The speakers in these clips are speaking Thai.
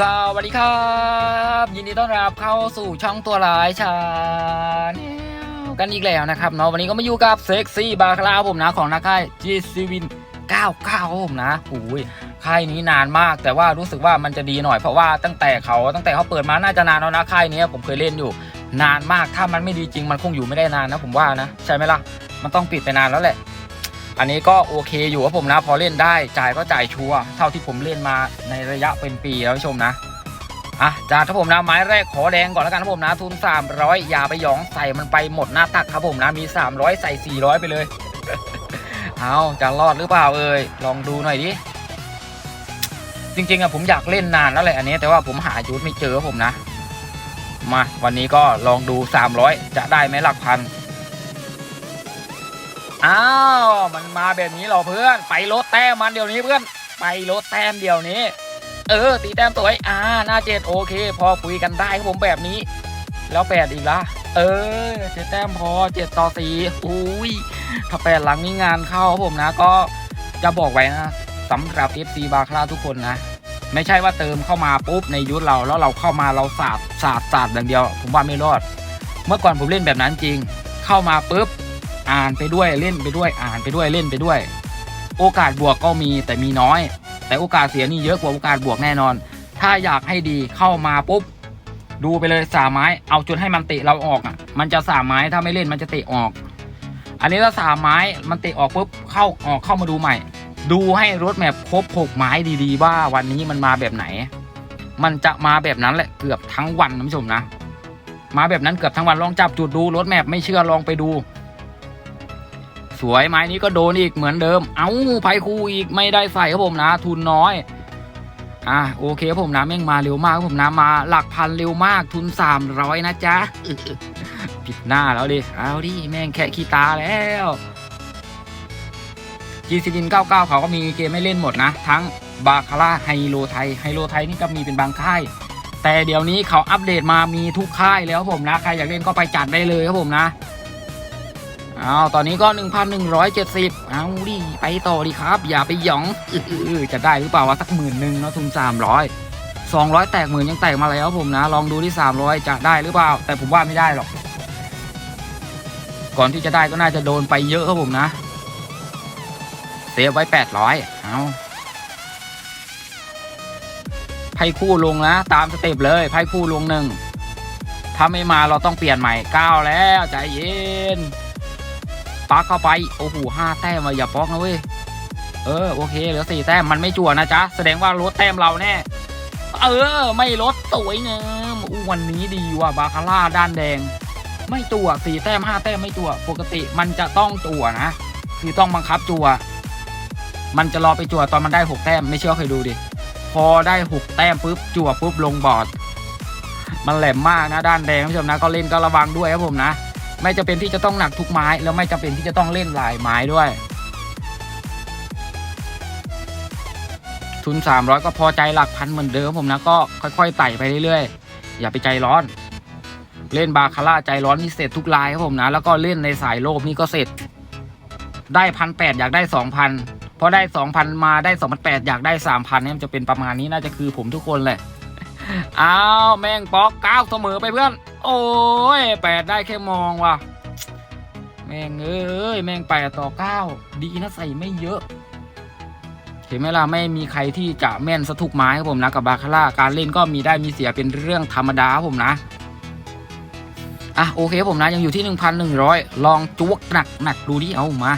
สวัสดีครับ ยินดีต้อนรับเข้าสู่ช่องตัวร้ายชาแนลกันอีกแล้วนะครับเนาะวันนี้ก็มาอยู่กับเซ็กซี่บาคลาผมนะของนักค่ายจีซีวิน99ครับผมนะโอ้ยค่ายนี้นานมาก แต่ว่ารู้สึกว่ามันจะดีหน่อยเพราะว่าตั้งแต่เขาตั้งแต่เขาเปิดมาน่าจะนานแล้วนะค่ายนี้ผมเคยเล่นอยู่ นานมากถ้ามันไม่ดีจริงมันคงอยู่ไม่ได้นานนะ ผมว่านะ ใช่ไหมล่ะมันต้องปิดไปนานแล้วแหละ อันนี้ก็โอเคอยู่ครับผมนะ พอเล่นได้จ่ายก็จ่ายชัวร์เท่าที่ผมเล่นมาในระยะเป็นปีแล้วชมนะอะจากครับผมนะไม้แรกขอแดงก่อนแล้วกันครับผมนะทุน 300 อย่าไปหยองใส่มันไปหมดหน้าตักครับผมนะมี 300 ใส่ 400 ไปเลย เอาจะรอดหรือเปล่าเอ่ยลองดูหน่อยดิจริงๆอะผมอยากเล่นนานแล้วแหละอันนี้ แต่ว่าผมหายุทธไม่เจอครับผมนะ มาวันนี้ก็ลองดู 300 จะได้ไหมหลักพัน อ้าวมันมาแบบนี้เหรอเพื่อน ไปลดแต้มมันเดี๋ยวนี้เพื่อน ไปลดแต้มเดี๋ยวนี้ เออ ตีแต้มสวยอ่าหน้าเจ็ดโอเค พอคุยกันได้ครับผมแบบนี้ แล้วแปดอีกละเออเจ็ดแต้มพอเจ็ดต่อสี่อุ้ยถ้าแปดหลังนี้งานเข้าครับผมนะก็จะบอกไว้นะสำหรับ FC บาคลาทุกคนนะ ไม่ใช่ว่าเติมเข้ามาปุ๊บในยุทธเราแล้วเราเข้ามาเราสาดสาดสาดอย่างเดียว ผมว่าไม่รอด เมื่อก่อนผมเล่นแบบนั้นจริง เข้ามาปุ๊บ อ่านไปด้วยเล่นไปด้วยอ่านไปด้วยเล่นไปด้วย โอกาสบวกก็มีแต่มีน้อย แต่โอกาสเสียนี่เยอะกว่าโอกาสบวกแน่นอน ถ้าอยากให้ดีเข้ามาปุ๊บดูไปเลยสามไม้เอาจนให้มันเตะเราออกอะ มันจะสามไม้ถ้าไม่เล่นมันจะเตะออก อันนี้ถ้าสามไม้มันเตะออกปุ๊บเข้าออกเข้ามาดูใหม่ ดูให้รถแมพครบหกไม้ดีๆว่าวันนี้มันมาแบบไหน มันจะมาแบบนั้นแหละเกือบทั้งวันนะผู้ชมนะมาแบบนั้นเกือบทั้งวันลองจับจุดดูรถแมพไม่เชื่อลองไปดู สวยไม้นี้ก็โดนอีกเหมือนเดิม เอ้าไพคูอีกไม่ได้ใส่ครับผมนะ ทุนน้อย อะโอเคครับผมนะแม่งมาเร็วมากครับผมนะมาหลักพันเร็วมากทุน 300 นะจ๊ะผิดหน้าแล้วดิเอาดิแม่งแค่ขี้ตาแล้วจีซีดิน99 เขาก็มีเกมให้เล่นหมดนะ ทั้งบาคาร่าไฮโลไทยไฮโลไทยนี่ก็มีเป็นบางค่าย แต่เดี๋ยวนี้เขาอัปเดตมามีทุกค่ายแล้วผมนะ ใครอยากเล่นก็ไปจัดได้เลยครับผมนะ อาตอนนี้ก็ 1,170เอาดิไปต่อดีครับ อย่าไปหยองออจะได้หรือเปล่าวะสักหมื่นหนึ่งเนาะทุน300 200แตกหมื่นยังแตกมาแล้วผมนะ ลองดูที่300จะได้หรือเปล่า แต่ผมว่าไม่ได้หรอก ก่อนที่จะได้ก็น่าจะโดนไปเยอะครับผมนะเซฟไว้800เอาไพ่คู่ลงนะ ตามสเต็ปเลยไพ่คู่ลงหนึ่งถ้าไม่มาเราต้องเปลี่ยนใหม่ก้าวแล้วใจเย็น ปักเข้าไป โอ้โหห้าแต้มอะอย่าป๊อกนะเว้ย เออโอเคเหลือสี่แต้มมันไม่จั่วนะจ๊ะ แสดงว่าลดแต้มเราแน่ เออ ไม่ลดสวยงามอู้วันนี้ดีว่ะบาคาร่าด้านแดง ไม่จั่วสี่แต้มห้าแต้มไม่จั่วปกติมันจะต้องจั่วนะ คือต้องบังคับจั่วมันจะรอไปจั่วตอนมันได้หกแต้มไม่เชื่อเคยดูดิพอได้หกแต้มปุ๊บจั่วปุ๊บลงบอร์ดมันแหลมมากนะด้านแดงท่านผู้ชมนะก็เล่นก็ระวังด้วยครับผมนะ ไม่จำเป็นที่จะต้องหนักทุกไม้ แล้วไม่จำเป็นที่จะต้องเล่นหลายไม้ด้วย ทุน 300 ก็พอใจหลักพันเหมือนเดิมผมนะก็ค่อยๆไต่ไปเรื่อยๆ อย่าไปใจร้อน เล่นบาคาร่าใจร้อนนี่เสร็จทุกลายครับผมนะ แล้วก็เล่นในสายโลภนี่ก็เสร็จ ได้พันแปดอยากได้สองพันพอได้สองพันมาได้สองพันแปดอยากได้สามพันเนี่ยจะเป็นประมาณนี้น่าจะคือผมทุกคนแหละ เอาแม่งป๊อกเก้าเสมอไปเพื่อน โอ้ยแปดได้แค่มองว่ะ แม่งเอ้ยแม่งแปดต่อเก้าดีนะใส่ไม่เยอะเห็นไหมล่ะไม่มีใครที่จะแม่นสะทุกไม้ครับผมนะกับบาคาร่าการเล่นก็มีได้มีเสียเป็นเรื่องธรรมดาครับผมนะอะโอเคผมนะยังอยู่ที่ 1,100 ลองจุกหนักหนักดูดิเอามา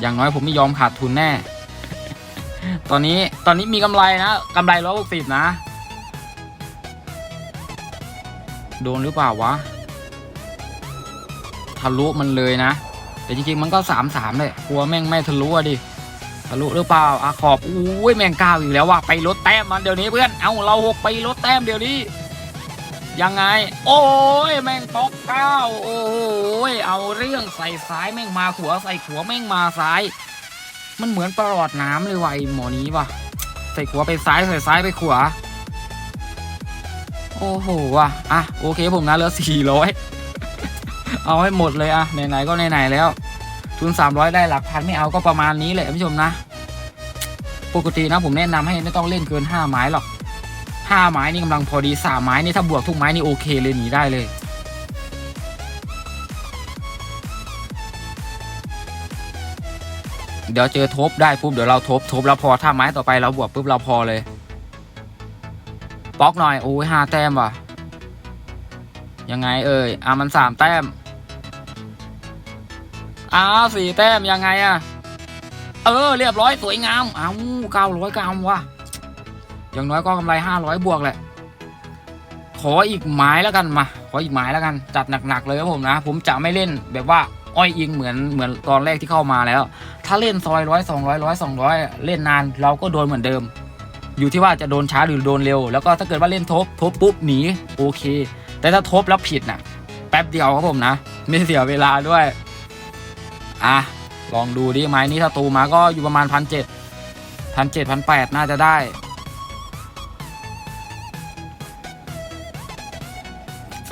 อย่างน้อยผมไม่ยอมขาดทุนแน่ ตอนนี้ตอนนี้มีกำไรนะกำไรร้อยหกสิบนะ โดนหรือเปล่าวะทะลุมันเลยนะ แต่จริงๆมันก็สามสามเลยกลัวแม่งไม่ทะลุอะดิทะลุหรือเปล่าอะขอบอุ้ยแม่งก้าวอีกแล้วว่ะไปลดแต้มมันเดี๋ยวนี้เพื่อนเอาเราหกไปลดแต้มเดี๋ยวนี้ยังไง โอ้ยแม่งตอกเก้าโอ้ยเอาเรื่องใส่ซ้ายแม่งมาขวาใส่ขวาแม่งมาซ้าย มันเหมือนประหลอดน้ำเลยว่ะไอหมอนี้ว่ะ ใส่ขวาไปซ้ายใส่ซ้ายไปขวา โอ้โหว่ะ อะโอเคผมนะเหลือสี่ร้อยเอาให้หมดเลยอะไหนๆก็ไหนๆแล้ว ทุนสามร้อยได้หลักพันไม่เอาก็ประมาณนี้แหละท่านผู้ชมนะ ปกตินะผมแนะนำให้ไม่ต้องเล่นเกินห้าไม้หรอกห้าไม้นี่กำลังพอดีสามไม้นี่ถ้าบวกทุกไม้นี่โอเคเลยหนีได้เลย เดี๋ยวเจอทบได้ปุ๊บเดี๋ยวเราทบทบแล้วพอถ้าไม้ต่อไปเราบวกปุ๊บเราพอเลยป๊อกหน่อยโอ้ยห้าแต้มว่ะ ยังไงเอ่ยอะมันสามแต้มอ้าวสี่แต้มยังไงอะเออ เรียบร้อยสวยงามอ้าวเก้าร้อยกรัมว่ะอย่างน้อยก็กำไรห้าร้อยบวกแหละขออีกไม้แล้วกันมา ขออีกไม้แล้วกัน จัดหนักๆเลยครับผมนะ ผมจะไม่เล่นแบบว่า อ้อยอิงเหมือนเหมือนตอนแรกที่เข้ามาแล้ว ถ้าเล่นซอยร้อยสองร้อยร้อยสองร้อยเล่นนานเราก็โดนเหมือนเดิม อยู่ที่ว่าจะโดนช้าหรือโดนเร็ว แล้วก็ถ้าเกิดว่าเล่นทบทบปุ๊บหนีโอเค แต่ถ้าทบแล้วผิดน่ะ แป๊บเดียวครับผมนะ ไม่เสียเวลาด้วย อะ ลองดูดิไม้นี้ถ้าตูมาก็อยู่ประมาณพันเจ็ดพันเจ็ดพันแปดน่าจะได้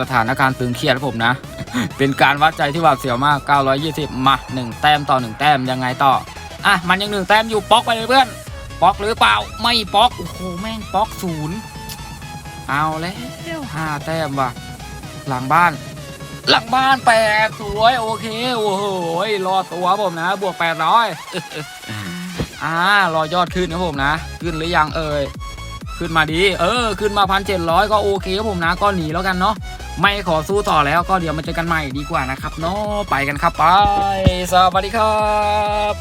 สถานการณ์ตึงเครียดครับผมนะ เป็นการวัดใจที่หวาดเสียวมาก 920 มา 1 แต้มต่อ 1 แต้มยังไงต่อ อะ มันยังหนึ่งแต้มอยู่ป๊อกไปเลยเพื่อนป๊อกหรือเปล่าไม่ป๊อกโอ้โหแม่งป๊อกศูนย์เอาแล้วห้าแต้มว่ะ หลังบ้าน หลังบ้านแปดสวยโอเคโอ้โหรอตัวผมนะ บวก800อ่ารอยอดขึ้นครับผมนะ ขึ้นหรือยังเอ่ยขึ้นมาดี เออ ขึ้นมาพันเจ็ดร้อยก็โอเคครับผมนะก็หนีแล้วกันเนาะ ไม่ขอสู้ต่อแล้วก็เดี๋ยวมาเจอกันใหม่ดีกว่านะครับเนาะไปกันครับไป สวัสดีครับ